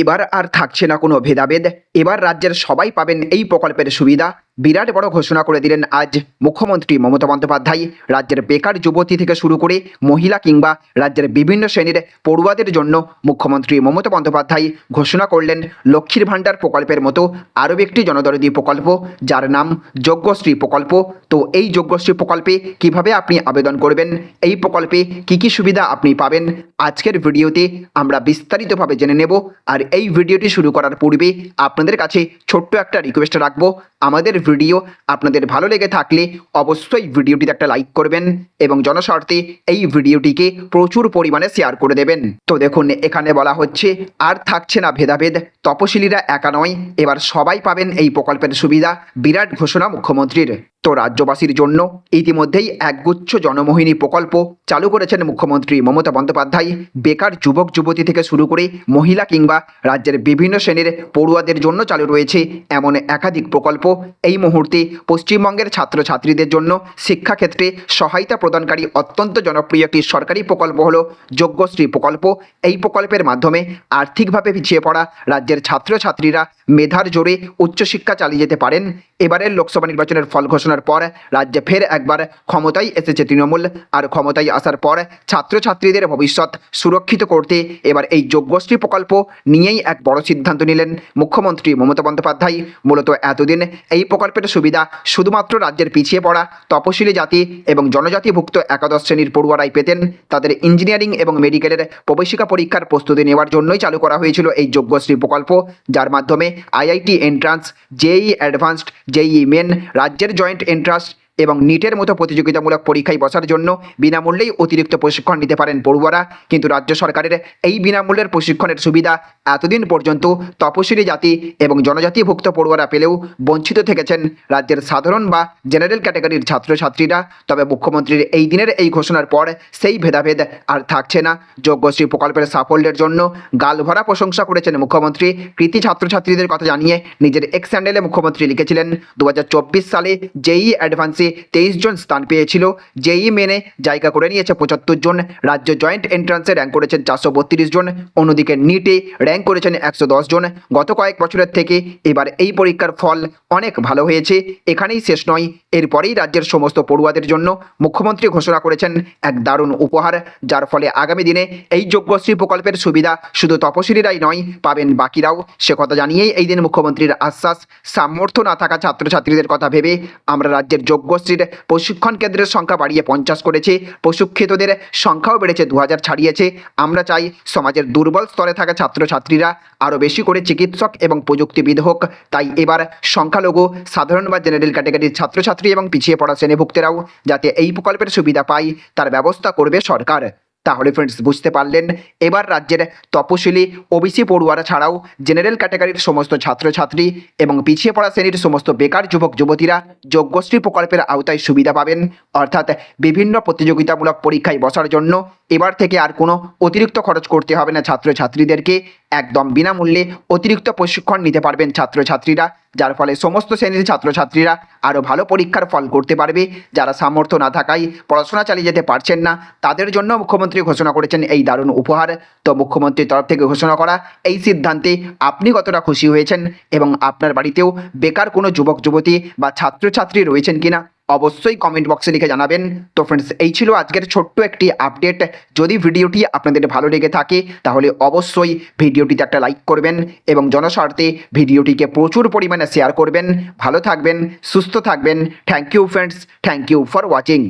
এবার আর থাকছে না কোনো ভেদাভেদ। এবার রাজ্যের সবাই পাবেন এই প্রকল্পের সুবিধা। বিরাট বড় ঘোষণা করে দিলেন আজ মুখ্যমন্ত্রী মমতা বন্দ্যোপাধ্যায়। রাজ্যের বেকার যুবতী থেকে শুরু করে মহিলা কিংবা রাজ্যের বিভিন্ন শ্রেণির পড়ুয়াদের জন্য মুখ্যমন্ত্রী মমতা বন্দ্যোপাধ্যায় ঘোষণা করলেন লক্ষ্মীর ভাণ্ডার প্রকল্পের মতো আরও একটি জনদরদী প্রকল্প, যার নাম যজ্ঞশ্রী প্রকল্প। তো এই যজ্ঞশ্রী প্রকল্পে কীভাবে আপনি আবেদন করবেন? এই প্রকল্পে কি কি সুবিধা আপনি পাবেন? আজকের ভিডিওতে আমরা বিস্তারিতভাবে জেনে নেব। আর এই ভিডিওটি শুরু করার পূর্বে আপনাদের কাছে ছোট্ট একটা রিকোয়েস্ট রাখব। আমাদের ভিডিও আপনাদের ভালো লেগে থাকলে অবশ্যই ভিডিওটিতে একটা লাইক করবেন এবং জনস্বার্থে এই ভিডিওটিকে প্রচুর পরিমাণে শেয়ার করে দেবেন। তো দেখুন, এখানে বলা হচ্ছে, আর থাকছে না ভেদাভেদ, তপশিলীরা একা নয়, এবার সবাই পাবেন এই প্রকল্পের সুবিধা, বিরাট ঘোষণা মুখ্যমন্ত্রীর। তো রাজ্যবাসীর জন্য ইতিমধ্যেই একগুচ্ছ জনমোহিনী প্রকল্প চালু করেছেন মুখ্যমন্ত্রী মমতা বন্দ্যোপাধ্যায়। বেকার যুবক যুবতী থেকে শুরু করে মহিলা কিংবা রাজ্যের বিভিন্ন শ্রেণির পড়ুয়াদের জন্য চালু রয়েছে এমন একাধিক প্রকল্প। এই মুহূর্তে পশ্চিমবঙ্গের ছাত্রছাত্রীদের জন্য শিক্ষাক্ষেত্রে সহায়তা প্রদানকারী অত্যন্ত জনপ্রিয় একটি সরকারি প্রকল্প হল যোগ্যশ্রী প্রকল্প। এই প্রকল্পের মাধ্যমে আর্থিকভাবে পিছিয়ে পড়া রাজ্যের ছাত্রছাত্রীরা মেধার জোরে উচ্চশিক্ষা চালিয়ে যেতে পারেন। এবারের লোকসভা নির্বাচনের ফল ঘোষণার পর রাজ্যে ফের একবার ক্ষমতায় এসেছে তৃণমূল। আর ক্ষমতায় আসার পর ছাত্রছাত্রীদের ভবিষ্যৎ সুরক্ষিত করতে এবার এই যোগ্যশ্রী প্রকল্প নিয়েই এক বড় সিদ্ধান্ত নিলেন মুখ্যমন্ত্রী মমতা বন্দ্যোপাধ্যায়। মূলত এতদিন এই প্রকল্পের সুবিধা শুধুমাত্র রাজ্যের পিছিয়ে পড়া তপশিলি জাতি এবং জনজাতিভুক্ত একাদশ শ্রেণির পড়ুয়ারাই পেতেন। তাদের ইঞ্জিনিয়ারিং এবং মেডিকেলের প্রবেশিকা পরীক্ষার প্রস্তুতি নেওয়ার জন্যই চালু করা হয়েছিল এই যোগ্যশ্রী প্রকল্প। যার মাধ্যমে IIT, entrance, JEE, advanced, JEE, main, রাজ্যের জয়েন্ট এন্ট্রান্স এবং নিটের মতো প্রতিযোগিতামূলক পরীক্ষায় বসার জন্য বিনামূল্যেই অতিরিক্ত প্রশিক্ষণ নিতে পারেন পড়ুয়ারা। কিন্তু রাজ্য সরকারের এই বিনামূল্যের প্রশিক্ষণের সুবিধা এতদিন পর্যন্ত তপশিলি জাতি এবং জনজাতিভুক্ত পড়ুয়ারা পেলেও বঞ্চিত থেকেছেন রাজ্যের সাধারণ বা জেনারেল ক্যাটাগরির ছাত্রছাত্রীরা। তবে মুখ্যমন্ত্রীর এই দিনের এই ঘোষণার পর সেই ভেদাভেদ আর থাকছে না। যোগ্যশ্রী প্রকল্পের সাফল্যের জন্য গালভরা প্রশংসা করেছেন মুখ্যমন্ত্রী। কৃতি ছাত্রছাত্রীদের কথা জানিয়ে নিজের এক্স হ্যান্ডেলে মুখ্যমন্ত্রী লিখেছিলেন দু হাজার চব্বিশ সালে জেই অ্যাডভান্সে তেইশ জন স্থান পেয়েছিল। জেই মেনে জায়গা করে নিয়েছে পঁচাত্তর জন। রাজ্য জয়েন্ট এন্ট্রান্সে র্যাঙ্ক করেছেন চারশো বত্রিশ জন। অন্যদিকে নিটে র্যাঙ্ক করেছেন একশো দশ জন। গত কয়েক বছরের থেকে এবার এই পরীক্ষার ফল অনেক ভালো হয়েছে। এখানেই শেষ নয়। এরপরেই রাজ্যের সমস্ত পড়ুয়াদের জন্য মুখ্যমন্ত্রী ঘোষণা করেছেন এক দারুণ উপহার। যার ফলে আগামী দিনে এই যোগ্যশ্রী প্রকল্পের সুবিধা শুধু তপশিলীরাই নয়, পাবেন বাকিরাও। সে কথা জানিয়েই এই দিন মুখ্যমন্ত্রীর আশ্বাস। সামর্থ্য না থাকা ছাত্রছাত্রীদের কথা ভেবে আমরা রাজ্যের যোগ্যশ্রীর প্রশিক্ষণ কেন্দ্রের সংখ্যা বাড়িয়ে পঞ্চাশ করেছে। প্রশিক্ষিতদের সংখ্যাও বেড়েছে, দু হাজার ছাড়িয়েছে। আমরা চাই সমাজের দুর্বল স্তরে থাকা ছাত্রছাত্রীরা আরও বেশি করে চিকিৎসক এবং প্রযুক্তিবিদ হোক। তাই এবার সংখ্যালঘু, সাধারণ বা জেনারেল ক্যাটাগরির ছাত্রছাত্রী এবং পিছিয়ে পড়া শ্রেণীভুক্তেরাও যাতে এই প্রকল্পের সুবিধা পায়, তার ব্যবস্থা করবে সরকার। তাহলে ফ্রেন্ডস বুঝতে পারলেন? এবার রাজ্যের তপশিলি ওবিসি পড়ুয়ারা ছাড়াও জেনারেল ক্যাটাগরির সমস্ত ছাত্রছাত্রী এবং পিছিয়ে পড়া শ্রেণির সমস্ত বেকার যুবক, যুবতীরা যোগ্যশ্রী প্রকল্পের আওতায় সুবিধা পাবেন। অর্থাৎ বিভিন্ন প্রতিযোগিতামূলক পরীক্ষায় বসার জন্য এবার থেকে আর কোনো অতিরিক্ত খরচ করতে হবে না ছাত্রছাত্রীদেরকে। একদম বিনামূল্যে অতিরিক্ত প্রশিক্ষণ নিতে পারবেন ছাত্রছাত্রীরা, যার ফলে সমস্ত শ্রেণির ছাত্রছাত্রীরা আরও ভালো পরীক্ষার ফল করতে পারবে। যারা সামর্থ্য না থাকায় পড়াশোনা চালিয়ে যেতে পারছেন না, তাদের জন্য মুখ্যমন্ত্রী ঘোষণা করেছেন এই দারুণ উপহার। তো মুখ্যমন্ত্রীর তরফ থেকে ঘোষণা করা এই সিদ্ধান্তে আপনি কতটা খুশি হয়েছেন এবং আপনার বাড়িতেও বেকার কোনো যুবক যুবতী বা ছাত্রছাত্রী রয়েছেন কিনা? অবশ্যই কমেন্ট বক্সে লিখে জানাবেন। তো ফ্রেন্ডস এই ছিল আজকের ছোট্ট একটি আপডেট যদি ভিডিওটি আপনাদের ভালো লেগে থাকে, তাহলে অবশ্যই ভিডিওটিতে একটা লাইক করবেন এবং জনস্বার্থে ভিডিওটিকে প্রচুর পরিমাণে শেয়ার করবেন। ভালো থাকবেন, সুস্থ থাকবেন। Thank you friends thank you for watching